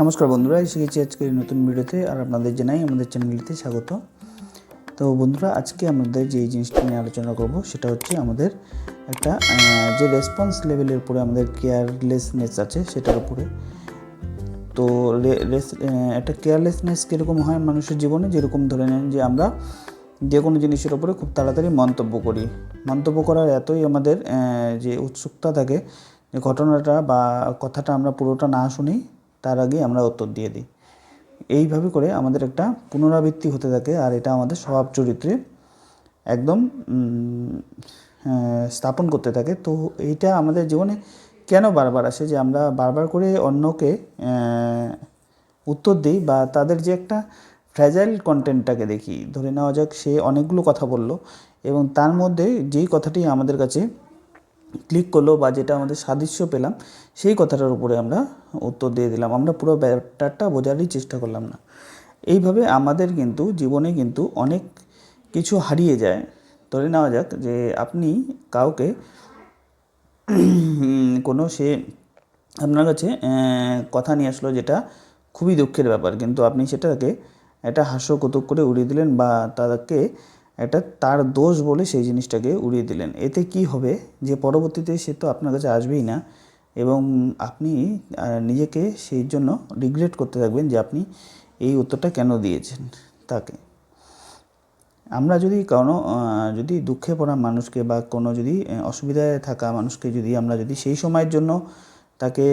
নমস্কার বন্ধুরা, এসে গেছি আজকের নতুন ভিডিওতে আর আপনাদের জানাই আমাদের চ্যানেলটিতে স্বাগত। তো বন্ধুরা, আজকে আমাদের যে জিনিসটা নিয়ে আলোচনা করব সেটা হচ্ছে আমাদের একটা যে রেসপন্স লেভেলের উপরে আমাদের কেয়ারলেসনেস আছে সেটার উপরে। তো একটা কেয়ারলেসনেস কীরকম হয় মানুষের জীবনে? যেরকম ধরে নেন যে আমরা যে কোনো জিনিসের উপরে খুব তাড়াতাড়ি মন্তব্য করি। মন্তব্য করার এতই আমাদের যে উৎসুকতা থাকে যে ঘটনাটা বা কথাটা আমরা পুরোটা না শুনি তার আগেই আমরা উত্তর দিয়ে দিই। এইভাবে করে আমাদের একটা পুনরাবৃত্তি হতে থাকে আর এটা আমাদের স্বভাব চরিত্রে একদম স্থাপন করতে থাকে। তো এইটা আমাদের জীবনে কেন বারবার আসে যে আমরা বারবার করে অন্যকে উত্তর দিই বা তাদের যে একটা ফ্র্যাজাইল কন্টেন্টটাকে দেখি। ধরে নেওয়া যাক সে অনেকগুলো কথা বলল এবং তার মধ্যে যেই কথাটি আমাদের কাছে ক্লিক করল বা যেটা আমাদের সাদৃশ্য পেলাম, সেই কথাটার উপরে আমরা উত্তর দিয়ে দিলাম। আমরা পুরো ব্যাপারটা বোঝারই চেষ্টা করলাম না। এইভাবে আমাদের কিন্তু জীবনে কিন্তু অনেক কিছু হারিয়ে যায়। ধরে নেওয়া যাক যে আপনি কাউকে কোনো সে আপনার কাছে কথা নিয়ে আসলো যেটা খুবই দুঃখের ব্যাপার, কিন্তু আপনি সেটাকে একটা হাস্য কৌতুক করে উড়িয়ে দিলেন বা তাকে একটা তার দোষ বলে সেই জিনিসটাকে উড়িয়ে দিলেন। এতে কি হবে যে পরবর্তীতে সে তো আপনার কাছে আসবেই না এবং আপনি নিজেকে সেই জন্য রিগ্রেট করতে থাকবেন যে আপনি এই উত্তরটা কেন দিয়েছেন তাকে। আমরা যদি কোনো যদি দুঃখে পড়া মানুষকে বা কোনো যদি অসুবিধায় থাকা মানুষকে যদি আমরা যদি সেই সময়ের জন্য তাকে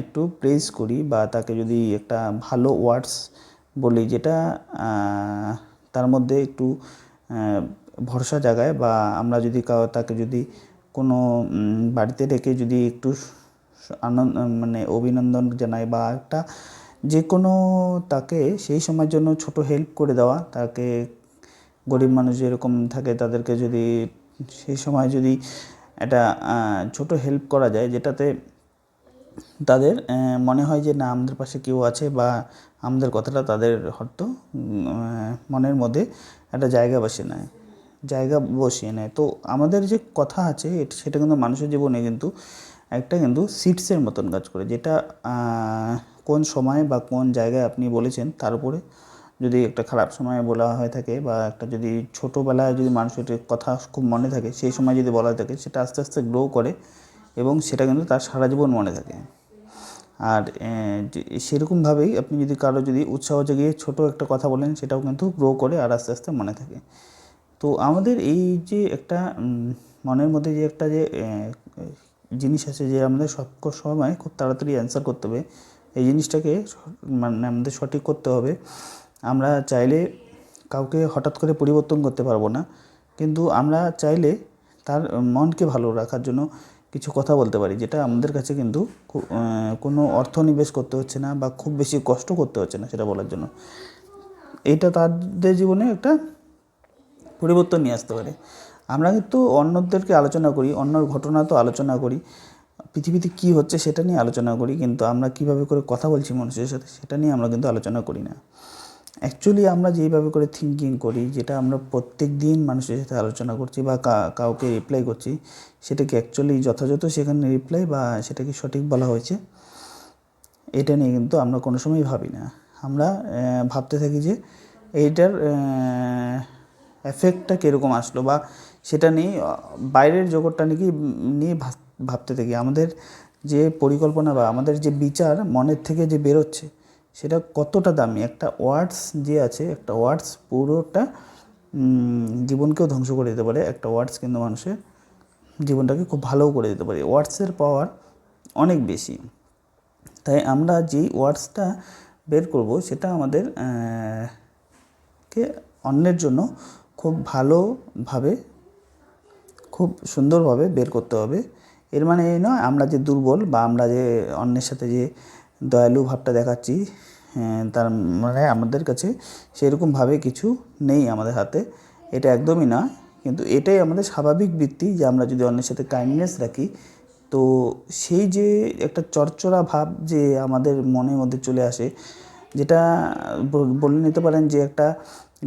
একটু প্রেজ করি বা তাকে যদি একটা ভালো ওয়ার্ডস বলি যেটা তার মধ্যে একটু ভরসা জাগায় বা আমরা যদি তাকে যদি কোনো বাড়িতে রেখে যদি একটু আনন্দ মানে অভিনন্দন জানাই বা একটা যে কোনো তাকে সেই সময়ের জন্য ছোট হেল্প করে দেওয়া, তাকে গরিব মানুষ যেরকম থাকে তাদেরকে যদি সেই সময় যদি একটা ছোট হেল্প করা যায় যেটাতে তাদের মনে হয় যে না, আমাদের পাশে কেউ আছে বা আমাদের কথাটা তাদের হয়তো মনের মধ্যে একটা জায়গা বসে নেয়, জায়গা বসিয়ে নেয়। তো আমাদের যে কথা আছে সেটা কিন্তু মানুষের জীবনে কিন্তু একটা কিন্তু সিটসের মতন কাজ করে, যেটা কোন সময় বা কোন জায়গায় আপনি বলেছেন, তার উপরে যদি একটা খারাপ সময়ে বলা হয়ে থাকে বা একটা যদি ছোটোবেলায় যদি মানুষের কথা খুব মনে থাকে, সেই সময় যদি বলা থাকে, সেটা আস্তে আস্তে গ্রো করে এবং সেটা কিন্তু তার সারা জীবন মনে থাকে। আর সেরকমভাবেই আপনি যদি কারও যদি উৎসাহ জাগিয়ে ছোটো একটা কথা বলেন, সেটাও কিন্তু গ্রো করে আর আস্তে আস্তে মনে থাকে। তো আমাদের এই যে একটা মনের মধ্যে যে একটা যে জিনিস আছে যে আমাদের সব সময় খুব তাড়াতাড়ি অ্যান্সার করতে হবে, এই জিনিসটাকে মানে আমাদের সঠিক করতে হবে। আমরা চাইলে কাউকে হঠাৎ করে পরিবর্তন করতে পারব না, কিন্তু আমরা চাইলে তার মনকে ভালো রাখার জন্য কিছু কথা বলতে পারি, যেটা আমাদের কাছে কিন্তু কোনো অর্থ নিবেশ করতে হচ্ছে না বা খুব বেশি কষ্ট করতে হচ্ছে না সেটা বলার জন্য। এইটা তাদের জীবনে একটা পরিবর্তন নিয়ে আসতে পারে। আমরা কিন্তু অন্যদেরকে আলোচনা করি, অন্যর ঘটনা তো আলোচনা করি, পৃথিবীতে কী হচ্ছে সেটা নিয়ে আলোচনা করি, কিন্তু আমরা কীভাবে করে কথা বলছি মানুষের সাথে সেটা নিয়ে আমরা কিন্তু আলোচনা করি না। অ্যাকচুয়ালি আমরা যেইভাবে করে থিঙ্কিং করি, যেটা আমরা প্রত্যেক দিন মানুষের সাথে আলোচনা করছি বা কাউকে রিপ্লাই করছি সেটা কি অ্যাকচুয়ালি যথাযথ সেখানে রিপ্লাই বা সেটা কি সঠিক বলা হয়েছে, এটা নিয়ে কিন্তু আমরা কোনো সময় ভাবি না। আমরা ভাবতে থাকি যে এইটার এফেক্টটা কীরকম আসলো বা সেটা নিয়ে, বাইরের জগৎটা নাকি, নিয়ে ভাব- ভাবতে থাকি। আমাদের যে পরিকল্পনা বা আমাদের যে বিচার মনের থেকে যে বেরোচ্ছে সেটা কতটা দামি? একটা ওয়ার্ডস যে আছে, একটা ওয়ার্ডস পুরোটা জীবনকেও ধ্বংস করে দিতে পারে। একটা ওয়ার্ডস কিন্তু মানুষের জীবনটাকে খুব ভালোও করে দিতে পারে। ওয়ার্ডসের পাওয়ার অনেক বেশি। তাই আমরা যেই ওয়ার্ডসটা বের করব, সেটা আমাদের কে অন্যের জন্য খুব ভালোভাবে, খুব সুন্দরভাবে বের করতে হবে। এর মানে এই নয়, আমরা যে দুর্বল বা আমরা যে অন্যের সাথে যে দয়ালু ভাবটা দেখাচ্ছি তার মানে আমাদের কাছে সেরকমভাবে কিছু নেই আমাদের হাতে। এটা একদমই না, কিন্তু এটাই আমাদের স্বাভাবিক বৃত্তি যে আমরা যদি অন্যের সাথে কাইন্ডনেস রাখি, তো সেই যে একটা চরচরা ভাব যে আমাদের মনের মধ্যে চলে আসে, যেটা বলে নিতে পারেন যে একটা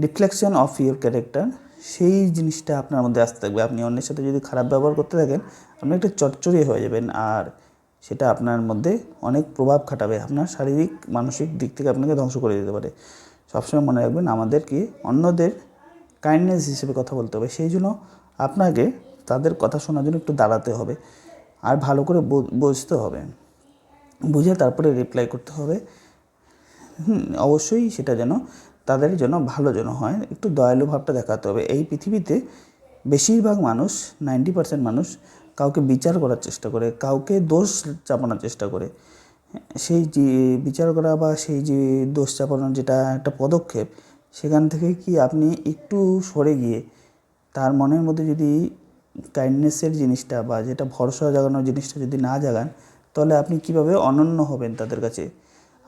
রিফ্লেকশন অফ ইউর ক্যারেক্টার সেই জিনিসটা আপনার মধ্যে আসতে থাকবে। আপনি অন্যের সাথে যদি খারাপ ব্যবহার করতে থাকেন, আপনি একটা চচ্চড়ি হয়ে যাবেন। আর সেটা আপনার মধ্যে অনেক প্রভাব খাটাবে, আপনার শারীরিক, মানসিক দিক থেকে আপনাকে ধ্বংস করে দিতে পারে। সবসময় মনে রাখবেন আমাদেরকে অন্যদের কাইন্ডনেস হিসেবে কথা বলতে হবে, সেই জন্য আপনাকে তাদের কথা শোনার জন্য একটু দাঁড়াতে হবে আর ভালো করে বুঝতে হবে। বুঝে তারপরে রিপ্লাই করতে হবে। অবশ্যই সেটা যেন তাদের জন্য ভালো যেন হয়, একটু দয়ালু ভাবটা দেখাতে হবে। এই পৃথিবীতে বেশিরভাগ মানুষ নাইনটি পার্সেন্ট মানুষ কাউকে বিচার করার চেষ্টা করে, কাউকে দোষ চাপানোর চেষ্টা করে। সেই যে বিচার করা বা সেই যে দোষ চাপানোর যেটা একটা পদক্ষেপ, সেখান থেকে কি আপনি একটু সরে গিয়ে তার মনের মধ্যে যদি কাইন্ডনেসের জিনিসটা বা যেটা ভরসা জাগানোর জিনিসটা যদি না জাগান, তাহলে আপনি কীভাবে অনন্য হবেন তাদের কাছে?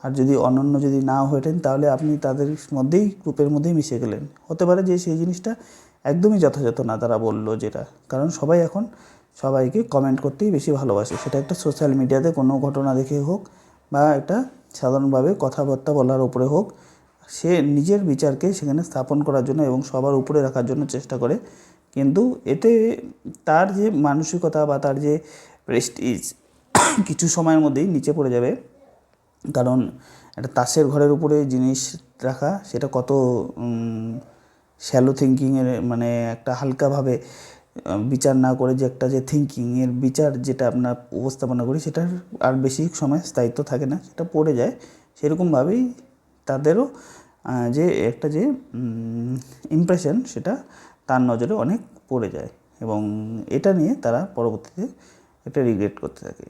আর যদি অনন্য যদি না হতেন তাহলে আপনি তাদের মধ্যেই, গ্রুপের মধ্যেই মিশে গেলেন। হতে পারে যে সেই জিনিসটা একদমই যথাযথ না তারা বলল যেটা। কারণ সবাই এখন সবাইকে কমেন্ট করতেই বেশি ভালোবাসে। সেটা একটা সোশ্যাল মিডিয়াতে কোনো ঘটনা দেখে হোক বা একটা সাধারণভাবে কথাবার্তা বলার উপরে হোক, সে নিজের বিচারকে সেখানে স্থাপন করার জন্য এবং সবার উপরে রাখার জন্য চেষ্টা করে। কিন্তু এতে তার যে মানসিকতা বা তার যে প্রেস্টিজ কিছু সময়ের মধ্যেই নিচে পড়ে যাবে। কারণ একটা তাসের ঘরের উপরে জিনিস রাখা, সেটা কত শ্যালো থিঙ্কিংয়ের মানে একটা হালকাভাবে বিচার না করে যে একটা যে থিঙ্কিংয়ের বিচার যেটা আপনার উপস্থাপনা করি, সেটার আর বেশি সময় স্থায়িত্ব থাকে না, সেটা পড়ে যায়। সেরকমভাবেই তাদেরও যে একটা যে ইমপ্রেশন সেটা তার নজরে অনেক পড়ে যায় এবং এটা নিয়ে তারা পরবর্তীতে একটা রিগ্রেট করতে থাকে।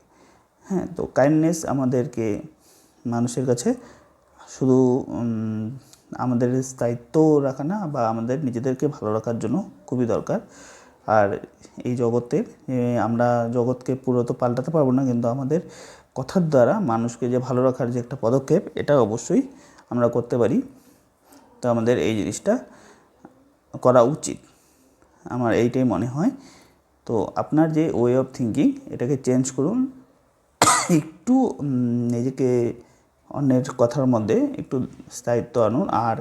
হ্যাঁ তো কাইন্ডনেস আমাদেরকে মানুষের কাছে শুধু আমাদের স্থায়িত্ব রাখা না, বা আমাদের নিজেদেরকে ভালো রাখার জন্য খুবই দরকার। আর এই জগতের আমরা জগৎকে পুরো তো পাল্টাতে পারব না, কিন্তু আমাদের কথার দ্বারা মানুষকে যে ভালো রাখার যে একটা পদক্ষেপ, এটা অবশ্যই আমরা করতে পারি। তো আমাদের এই জিনিসটা করা উচিত। আমার এইটাই মনে হয়। তো আপনার যে ওয়ে অফ থিঙ্কিং এটাকে চেঞ্জ করুন। একটু নিজেকে অন্যের কথার মধ্যে একটু স্থায়িত্ব আনুন, আর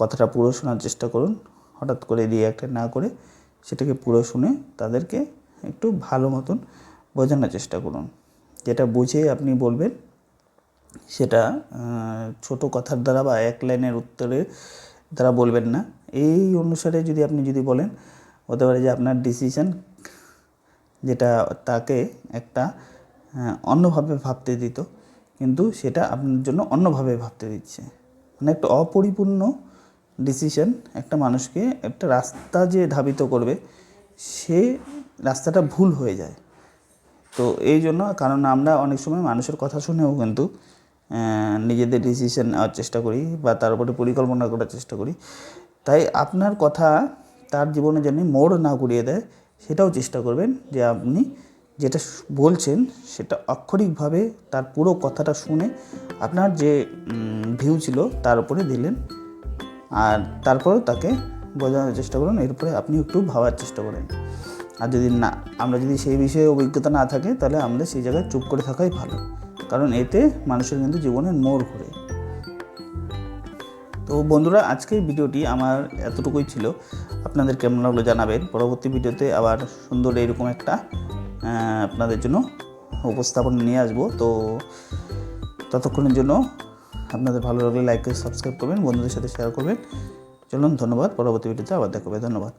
কথাটা পুরো শোনার চেষ্টা করুন। হঠাৎ করে রিয়াক্ট না করে সেটাকে পুরো শুনে তাদেরকে একটু ভালো মতন বোঝানোর চেষ্টা করুন। যেটা বুঝে আপনি বলবেন, সেটা ছোট কথার দ্বারা বা এক লাইনের উত্তরের দ্বারা বলবেন না। এই অনুসারে যদি আপনি যদি বলেন, হতে পারে যে আপনার ডিসিশন যেটা তাকে একটা অন্যভাবে ভাবতে দিত, কিন্তু সেটা আপনার জন্য অন্যভাবে ভাবতে দিচ্ছে। মানে একটা অপরিপূর্ণ ডিসিশন একটা মানুষকে একটা রাস্তা যে ধাবিত করবে, সে রাস্তাটা ভুল হয়ে যায়। তো এই জন্য, কারণ আমরা অনেক সময় মানুষের কথা শুনেও কিন্তু নিজেদের ডিসিশন নেওয়ার চেষ্টা করি বা তার উপরে পরিকল্পনা করার চেষ্টা করি। তাই আপনার কথা তার জীবনে যেন মোড় না ঘুরিয়ে দেয়, সেটাও চেষ্টা করবেন যে আপনি যেটা বলছেন, সেটা অক্ষরিকভাবে তার পুরো কথাটা শুনে আপনার যে ভিউ ছিল, তার উপরে দিলেন। আর তারপরেও তাকে বোঝানোর চেষ্টা করুন, এরপরে আপনি একটু ভাবার চেষ্টা করেন। আর যদি না, আমরা যদি সেই বিষয়ে অভিজ্ঞতা না থাকে, তাহলে আমাদের সেই জায়গায় চুপ করে থাকাই ভালো, কারণ এতে মানুষের কিন্তু জীবনের মোড় ঘুরে। তো বন্ধুরা আজকের ভিডিওটি আমার এতটুকুই ছিল। আপনাদের কেমন লাগল জানাবেন। পরবর্তী ভিডিওতে আবার সুন্দর এরকম একটা আপনাদের জন্য উপস্থাপন নিয়ে আসব। তো ততক্ষণের জন্য আপনাদের ভালো লাগলে লাইক করে সাবস্ক্রাইব করবেন, বন্ধুদের সাথে শেয়ার করবেন। চলুন, ধন্যবাদ। পরবর্তী ভিডিওতে আবার দেখাবে ধন্যবাদ।